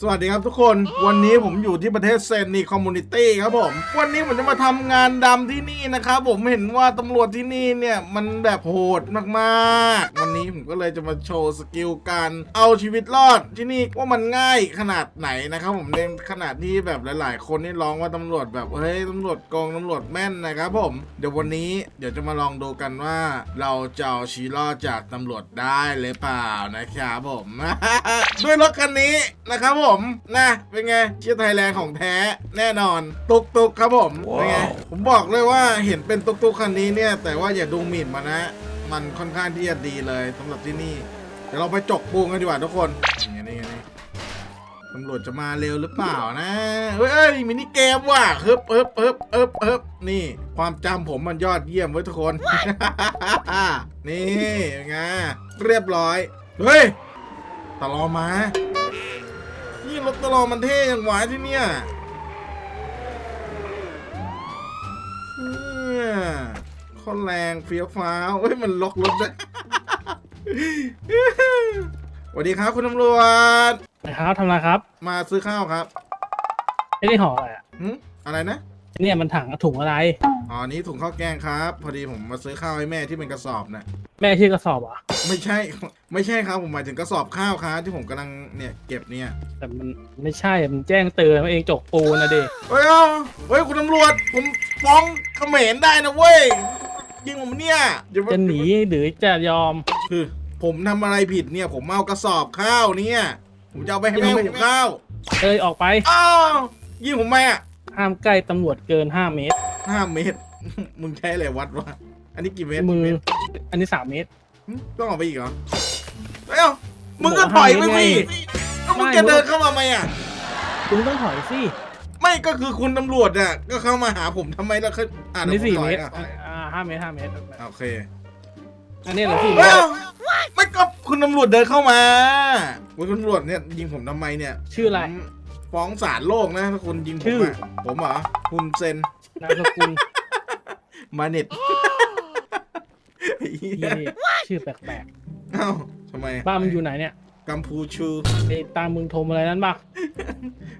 สวัสดีครับทุกคนวันนี้ผมอยู่ที่ประเทศเซนนีคอมมูนิตี้ครับผม วันนี้ผมจะมาทำงานดำที่นี่นะครับผมเห็นว่าตำรวจที่นี่เนี่ย มันแบบโหดมากๆ วันนี้ผมก็เลยจะมาโชว์สกิลการเอาชีวิตรอดที่นี่ว่ามันง่ายขนาดไหนนะครับผมในขนาดที่แบบหลาย ๆ คนนี่ร้องว่าตำรวจแบบเฮ้ยตำรวจโกงตำรวจแม่นนะครับผมเดี๋ยววันนี้เดี๋ยวจะมาลองดูกันว่า เราจะเอาชีวิตรอดจากตำรวจได้หรือเปล่านะครับผมด้วยรถคันนี้นะครับผมนะเป็นไงเชียร์ไทยแลนด์ของแท้แน่นอน ตุกตุกครับผมเป็นไงผมบอกเลยว่าเห็นเป็นตุกตุกคันนี้เนี่ย แต่ว่าอย่าดูหมิ่นมานะ มันค่อนข้างที่จะดีเลยสำหรับที่นี่ เดี๋ยวเราไปจกปูงกันดีกว่าทุกคนนี่ไงนี่ไงนี่ตำรวจจะมาเร็วหรือเปล่านะเฮ้ยเอ้ยมินิเกมว่ะฮึบฮึบฮึบฮึบฮึบนี่ ความจำผมมันยอดเยี่ยมเว้ยทุกคน นี่เป็นไงเรียบร้อย เฮ้ยตลอมานี่ รถตลอมันเท่ยังหวายที่เนี่ยเนี่ยข้อแรงเฟี้ยวฟ้าวเฮ้ยมันล็อกรถด้วยสวัสดีครับคุณตำรวจนะครับทำอะไรครับ มาซื้อข้าวครับไม่ได้ห่ออะไรอะหึอะไรนะ เนี่ยมันถังถุงอะไร อ๋อนี้ถุงข้าวแกงครับ พอดีผมมาซื้อข้าวให้แม่ที่เป็นกระสอบนะแม่ชื่อกระสอบเหรอะไม่ใช่ ไม่ใช่ครับผมหมายถึงกระสอบข้าวครับที่ผมกำลังเนี่ยเก็บเนี่ยแต่มันไม่ใช่ มันแจ้งเตือนว่าเองจกปูนนะเด็เฮ้ยเอาเฮ้ยคุณตำรวจผมฟ้องเขมรได้นะเว้ยยิงผมเนี่ยอย่ามาจะหนีหรือจะยอม คือ ผมทำอะไรผิดเนี่ย ผมเอากระสอบข้าวเนี่ย ผมจะเอาไปให้แม่ผมข้าวเอ้ยออกไป อ้าวยิงผมไหมอะ ห้ามใกล้ตำรวจเกิน5เมตร ห้าเมตร มึงใช้อะไรวัดวะ อันนี้กี่เมตรมือเมตรอันนี้3เมตร หึต้องออกไปอีกเหรอเอ้ามึงก็ถอยไปสิเอ้ามึงไม่จะเดินเข้ามาไหมอะ คุณต้องถอยสิ ไม่ก็คือคุณตำรวจอะ ก็เข้ามาหาผมทำไมแล้วเขาอ่าอันนนี้ดี๋ยวสี่ผถเมอยตรอะอ่าห้าเมตรห้าเมตร โอเคอันนี้เหรอสี่เมเอ้าตรไม่ก็คุณตำรวจเดินเข้ามาคุณตำรวจเนี่ยยิงผมทำไมเนี่ยชื่ออะไร ผม ฟ้องศาลโลกนะถ้าคุณยิงผชื่มออะผมเหรอคุณเซนนามสกุลมาเน็ตที่นี่ชื่อแปลกเอ้าทำไมๆบ้านมึงอยู่ไหนเนี่ยกัมพูชูไอ้ตามมึงโทรมาอะไรนั้นปะ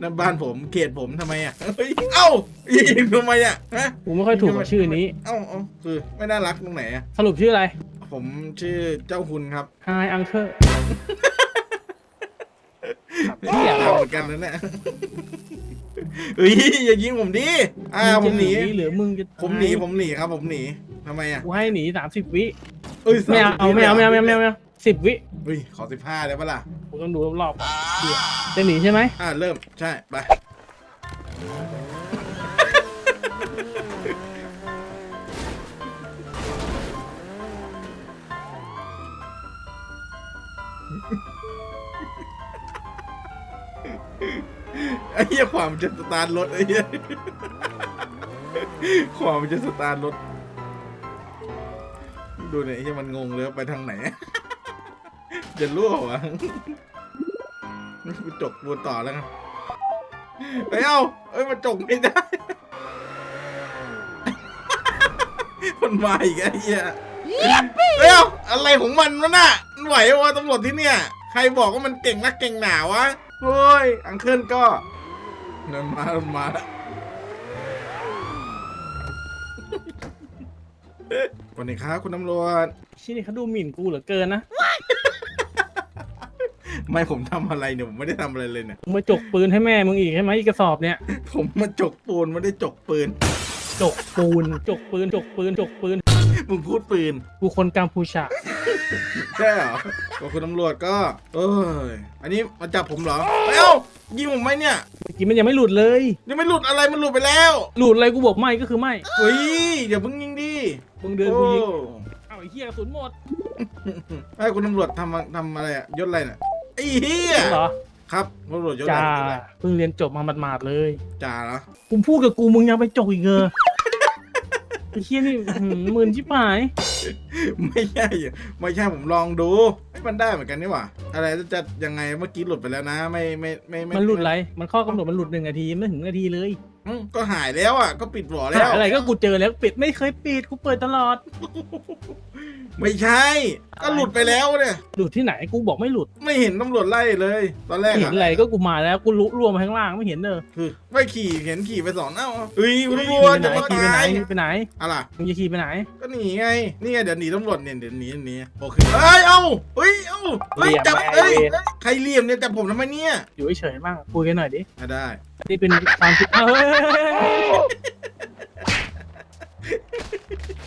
นั่นบ้านผมเขตผมทำไมอะเฮ้ยเอ้ายิงทำไมอะฮะกูไม่ค่อยถูกกับชื่อนี้ เอ้าเอ้าคือไม่น่ารักตรงไหนอะสรุปชื่ออะไร ผมชื่อเจ้าคุณครับ Hi Uncle เหี้ยเอาเหมือนกันนะเนี่ยเฮ้ยอย่ายิงผมดิอ่าผมหนีจะหรือมึงจะผมหนีผมหนีครับ ผมหนีทำไมอะกูให้หนีสามสิบวิเอ้ยไม่เอาเอาไม่เอาไม่เอาไม่เอาไม่เอาไม่เอาสิบวิเฮ้ยขอสิบห้าได้ปะล่ะกูต้องดูรอบๆก่อนเดี๋ยวจะหนีใช่ไหมอ่าเริ่มใช่ไป อ้เหี้ยความมันจะสตาร์ทรถไอ้เหี้ยความมันจะสตาร์ทรถ ดูเนี่ยไอ้เหี้ยมันงงเลยว่าไปทางไหน จะรั่ววะกูจกบูต่อแล้วกันไปเอาเอ้ยมันจกไม่ได้ มันมาอีกไอ้เหี้ยเอ้าอะไรของมันวะน่ะมันไหววะตำรวจที่เนี่ย ใครบอกว่ามันเก่งนักเก่งหนาวะ เฮ้ย อังเคิลก็ เดินมาเดินมาแล้วสวัสดีครับคุณตำรวจ ชี้นี่เขาดูหมิ่นกูเหลือเกินนะไม่ผมทำอะไรเนี่ยผมไม่ได้ทำอะไรเลยเนี่ย มึงมาจกปืนให้แม่มึงอีกใช่ไหมอีกกระสอบเนี่ย ผมมาจกปูนไม่ได้จกปืน จกปูน จกปืน จกปืน จกปืน มึงพูดปืน กูคนกัมพูชา ใช่เหรอบอกคุณตำรวจก็ เอ้ย อันนี้มาจับผมเหรอ เอ้า ยิงผมไหมเนี่ย เมื่อกี้มันยังไม่หลุดเลย ยังไม่หลุดอะไรมันหลุดไปแล้วหลุดอะไรกูบอกไม่ก็คือไม่เฮ้ยอย่าเพิ่งยิงดิมึงเดินกูยิงโอ้เอาไอ้เหี้ยกระสุนหมดไอ้คุณตำรวจทำทำอะไรอะยศอะไรน่ะไอ้เหี้ยเหรอครับตำรวจยศอะไรจ้ายศอะไรเพิ่งเรียนจบมาหมาดๆเลยจ่าเหรอ กูพูดกับกูมึงยังไปจกอีกเงอ ไอ้เหี้ยนี่อื้อหือหมื่นชิบหาย ไม่ใช่ไม่ใช่ผมลองดูไอ้ยมันได้เหมือนกันนี่หว่า อะไรจะยังไงเมื่อกี้หลุดไปแล้วนะ ไม่ไม่ไม่ไม่มันหลุดไร มันข้อกำหนดมันหลุดหนึ่งนาทีไม่ถึงนาทีเลยอืมก็หายแล้วอะ ก็ปิดหัวแล้ว อะไรก็กูเจอแล้วปิดไม่เคยปิดกูเปิดตลอด ไม่ใช่ ก็หลุดไปแล้วเนี่ย หลุดที่ไหนกูบอกไม่หลุดไม่เห็นตำรวจไล่เลย ตอนแรกเห็นอะอะไรก็กูมาแล้วกูลุล่วงมาข้างล่างไม่เห็นเนอะคือไม่ขี่เห็นขี่ไปสองเอ้าเฮ้ยคุณตำรขี่วจไปไหนจะมาขี่ไปไหนตายไปไหนอะไรมึงจะขี่ไปไหน ก็หนีไง นี่ไงเดี๋ยวหนีตำรวจเนี่ยเดี๋ยวหนีหนีโอเคเฮ้ยเอ้าเฮ้ยเอ้าเฮ้ยเหลี่ยมจับไปเฮ้ยเวรใครเหลี่ยมเนี่ยจับผมทำไมเนี่ยอยู่เฉยๆบ้างคุยกันหน่อยดิอะได้ นี่เป็นความคิดอ้าวเฮ้ยเฮ้ยเฮ้ยเฮ้ย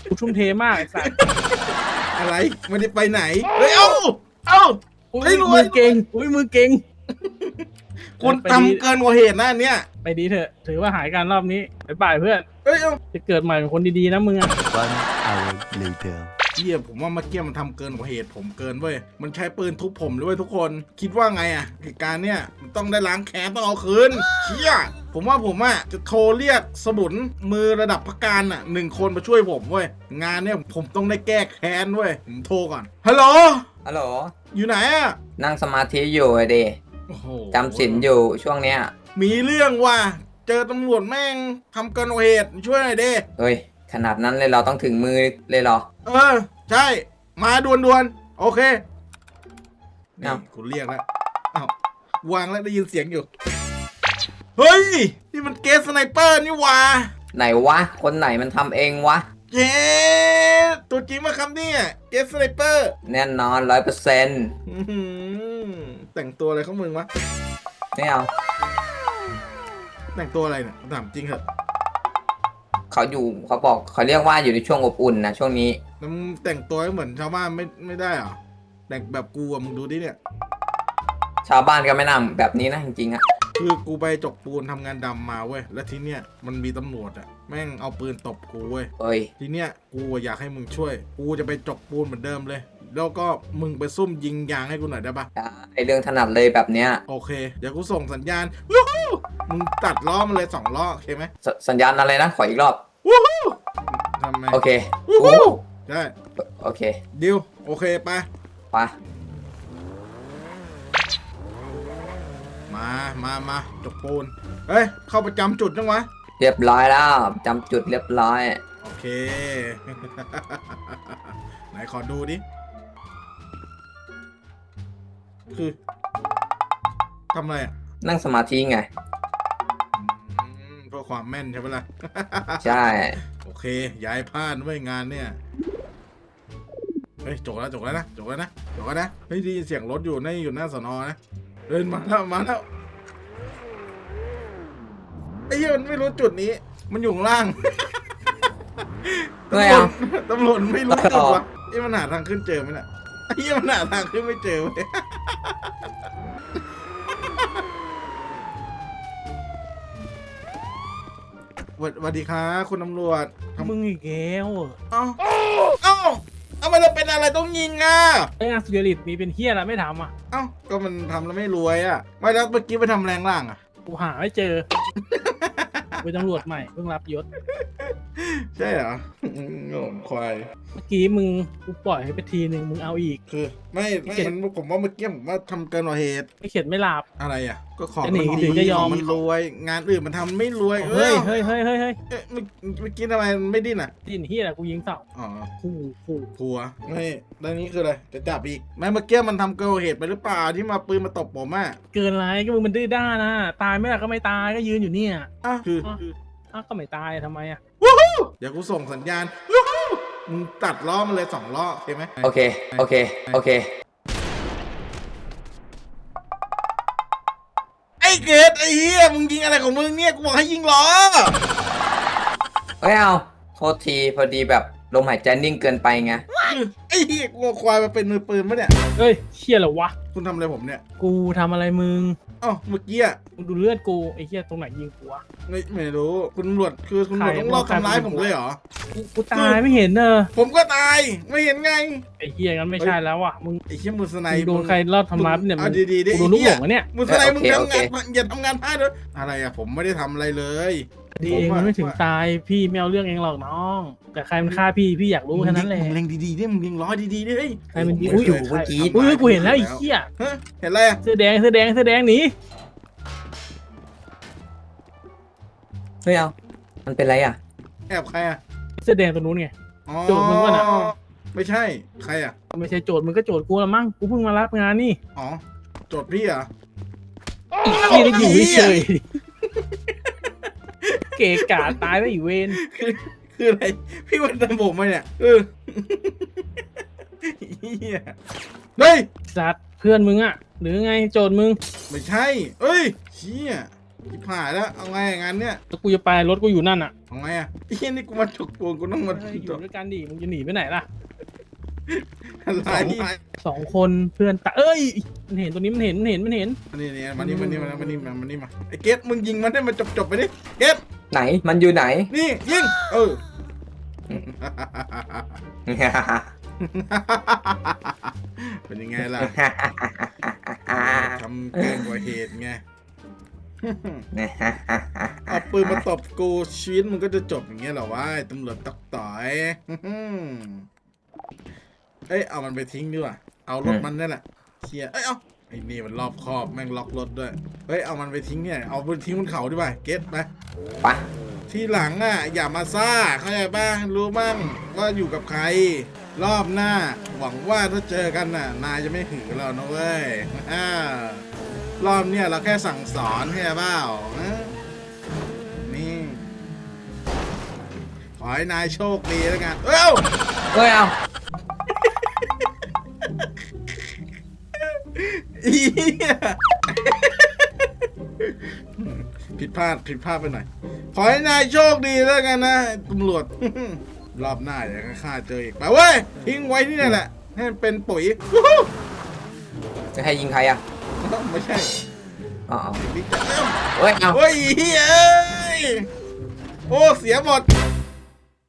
กูทุ่มเทมากไอ้สัสอะไรไม่ได้ไปไหนเฮ้ยเอ้าเอ้า อุ้ยเฮ้ยรวย มือเก่งอุ้ยมือเก่งคุณไปดีทำเกินกว่าเหตุนะอันเนี่ยไปดีเถอะ ถือว่าหายการรอบนี้ไปบ่ายเพื่อน เฮ้ยเอ้า จะเกิดใหม่เป็นคนดีๆนะมึงอะ One hour later. เฮียผมว่าเมื่อกี้มันทำเกินกว่าเหตุผมเกินเว้ย มันใช้ปืนทุบผมด้วยทุกคน คิดว่าไงอะเหตุการณ์เนี่ยมันต้องได้ล้างแค้นต้องเอาคืนเชี่ยผมว่าผมอะจะโทรเรียกสมุนมือระดับพักการอะหนึ่งคนมาช่วยผมเว้ย งานเนี่ยผมต้องได้แก้แค้นเว้ย ผมโทรก่อน ฮัลโหล ฮัลโหล อยู่ไหนอะนั่งสมาธิอยู่อะดิโอ้โหจำศีลอยู่ช่วงเนี้ย มีเรื่องว่ะ เจอตำรวจแม่งทำเกินกว่าเหตุช่วยหน่อยดิเฮ้ย ขนาดนั้นเลยเราต้องถึงมือเลยเหรอ เออ ใช่ มาด่วนๆโอเคนี่เอ้า คุณเรียกแล้วอ้าววางแล้วได้ยินเสียงอยู่ เฮ้ย นี่มันเกสสไนเปอร์นี่หว่าไหนวะ คนไหนมันทำเองวะ เย้ตัวจริงมาครับเนี่ยเกสสไนเปอร์แน่นอนร้อยเปอร์เซ็นต์แต่งตัวอะไรของมึงวะ ไม่เอา แต่งตัวอะไรเนี่ยถามจริงเหรอะ เขาอยู่เขาบอกเขาเรียกว่าอยู่ในช่วงอบอุ่นนะช่วงนี้แล้วมึงแต่งตัวให้เหมือนชาวบ้านไม่ไม่ได้เหรอแต่งแบบกูอะมึงดูดิเนี่ย ชาวบ้านก็ไม่นำแบบนี้นะจริงๆอะคือกูไปจกปูนทำงานดำมาเว้ย แล้วทีเนี้ยมันมีตำรวจอะแม่งเอาปืนตบกูเว้ยเฮ้ยทีเนี้ยกูอะอยากให้มึงช่วย กูจะไปจกปูนเหมือนเดิมเลย แล้วก็มึงไปซุ่มยิงยางให้กูหน่อยได้ปะไอเรื่องถนัดเลยแบบเนี้ยโอเค เดี๋ยวกูส่งสัญญาณวู้ฮู้ มึงตัดล้อมาเลยสองล้อโอเคไหมสสัญญาณอะไรนะ ขออีกรอบ วู้ฮู้ทำไมโอเควู้โอ้ฮู้ใช่โอเค ดิวโอเคไปไปมามามาจกปูนเฮ้ยเข้าประจำจุดจังวะเรียบร้อยแล้วจำจุดเรียบร้อย โอเค ไหนขอดูดิ คือทำอะไรอะ นั่งสมาธิไงอืมเพื่อ ความแม่นใช่ไหมล่ะ ใช่ โอเค ย้ายพลาดไว้ยงานเนี่ย เฮ้ยจกแล้วจกแล้วนะจกแล้วนะจกแล้วนะ เฮ้ยได้ยินเสียงรถอยู่ในาอยู่หน้าสอนอนะ เดินมาแล้วมาแล้ว ไอ้เหี้ยมันไม่รู้จุดนี้ มันอยู่ข้างล่าง ไม่เอาตำรวจไม่รู้จุดวะนี่มันหาทางขึ้นเจอไหมเนี่ยไอ้เหี้ยมันหาทางขึ้นไม่เจอเว้ย สวัสสวัสดีครับคุณตำรวจทำมึงอีกแล้วเอ้าเอ้าเอามันจะเป็นอะไรต้องยิงอะไอ้งานสุจริตมีเป็นเฮียแล้วไม่ทำอะเอ้าก็มันทำแล้วไม่รวยอะไม่แล้วเมื่อกี้ไปทำแรงล่างอะกูหาไม่เจอเป็นตำรวจใหม่เพิ่งรับยศ ใช่เหรอโง่ควาย เมื่อกี้มึงกูปล่อยให้ไปทีหนึ่งมึงเอาอีก คือไม่ไม่มันผมว่าเมื่อกี้ผมว่าทำเกินกว่าเหตุไม่เข็ดไม่หลับ อะไรอะ ก็ของจะหนีมันหรือจะยอม ของมันรวย งานอื่นมันทำไม่รวยเฮ้ยเอ้เฮ้ยเฮ้ยเฮ้ยเฮ้ยเอ๊ะเมื่อเมื่อกี้ทำไมมันไม่ดิ้นอะดินเฮียอะไรกูยิงเสาอ๋อคู่คู่กลัวไม่ด้านนี้คืออะไรจะจับอีกแม่เมื่อกี้มันทำเกินกว่าเหตุไปหรือเปล่าที่มาปืนมาตบผมอะเกินไรก็มึงมันดื้อด้านนะตายไม่ได้ก็ไม่ตายก็ยืนอยู่เนี่ยอะคืออะอ้าวก็ไม่ตายทำไมอะ เดี๋ยวกูส่งสัญญาณวู้ฮู้มึงตัดล้อมาเลยสองล้อโอเคไหมโอเค โอเค โอเค ไอ้เกดไอ้เฮียมึงยิงอะไรของมึงเนี่ยกูบอกให้ยิงล้อไม่เอาโทษทีพอดีแบบลมหายใจนิ่งเกินไปไง ไอ้เฮียกูเอาควายมาเป็นมือปืนปะเนี่ยเฮ้ยเฮียเหรอวะ คุณทำอะไรผมเนี่ยกูทำอะไรมึง เอ้าเมื่อกี้อะมึงดูเลือดกูไอ้เฮียตรงไหนยิงกูวะม ไม่ไม่รู้ คุณตำรวจคือคุณตำรวจต้องรอบทำร้ายผมเลยเหรอ กูกูตายไม่เห็นเนอะผมก็ตายไม่เห็นไง ไอ้เหี้ยงั้นไม่ใช่แล้วอะมึงไอ้เชี่ยมือสไนมึงโดนใครรอบทำร้ายเนี่ยเอามึงดีๆดิกูโดนลูกหลงอะเนี่ยมือสไนมึงโอเคทำงานโอเคอย่าทำงานพลาดเลยอะไรอะผมไม่ได้ทำอะไรเลย ดีเองมันไม่ถึงตายพี่ไม่เอาเรื่องเองหรอกน้อง แต่ใครมันฆ่าพี่พี่อยากรู้แค่นั้นแหละ มึงเล็งดีๆดิมึงเล็งร้อยดีๆดิเฮ้ย ใครมันยิงโอ้อุ้ยโหเมื่อกี้ อุ้ยกูเห็นแล้วไอ้เหี้ยฮะเห็นอะไรอะเสื้อแดงเสื้อแดงเสื้อแดงหนี เฮ้ยเอา มันเป็นไรอะ แอบใครอะเสื้อแดงตัวนู้นไง อ๋อโจทย์มึงวะน่ะ ไม่ใช่ใครอะไม่ใช่โจทย์มึงก็โจทย์กูละมั้งกูเพิ่งมารับงานนี่อ๋อโจทย์พี่เหรออีกที่ได้อยู่เฉยๆเกะกาตายไปอีกเวนคือคืออะไร พี่วันทำผมมาเนี่ยเออเหี้ยเฮ้ย สัตว์เพื่อนมึงอะหรือไงโจทย์มึง ไม่ใช่ เอ้ยเชี่ย ที่ผ่านแล้วเอาไงงานเนี้ยแล้วกูจะไปรถกูอยู่นั่นอะเอาไงอะไอ้เหี้ยนี่กูมาฉกปูนกูต้องมาเฮ้ยอยู่ด้วยกันดิมึงจะหนีไปไหนล่ะอะไรสองคนเพื่อนตาเอ้ยมันเห็นตัวนี้มันเห็นมันเห็นมันเห็นมานี่นี่มานี่มานี่มามานี่มามานี่มาไอ้เกตมึงยิงมันให้มันจบจบๆไปดิเกตไหนมันอยู่ไหน นี่ยิงเออ เป็นยังไงล่ะทำเกินกว่าเหตุไง เอาปืนมาตบกูชีวิตมึงก็จะจบอย่างเงี้ยเหรอวะไอ้ตำรวจตอกต่อยเอ้ยเอามันไปทิ้งดีกว่าเอารถมันนั่นแหละเคลียร์เอ้ยเอาไอ้นี่มันรอบคอบแม่งล็อกรถด้วยเฮ้ยเอามันไปทิ้งเนี่ยเอาไปทิ้งบนเขาดีกว่าเก็ตไปไปทีหลังอะอย่ามาซ่าเข้าใจป่ะรู้บ้างว่าอยู่กับใคร รอบหน้า หวังว่าถ้าเจอกันน่ะ นายจะไม่หือเรานะเว้ยอ่า รอบเนี้ยเราแค่สั่งสอนแค่เปล่าฮะนี่ขอให้นายโชคดีแล้วกันเอ้าเฮ้ยเอาอีเหี้ยผิดพลาดผิดพลาดไปหน่อย ขอให้นายโชคดีแล้วกันนะตำรวจ รอบหน้าอย่าฆ่าเจออีกไปเว้ยทิ้งไว้ที่นี่แหละ ให้มันเป็นปุ๋ยวู้ฮู้จะให้ยิงใครอะ ไม่ใช่อ๋อบิ๊กแจ๊มเฮ้ยเอาโอ้ยเฮ้ยเอ้ย โอ้ เสียหมด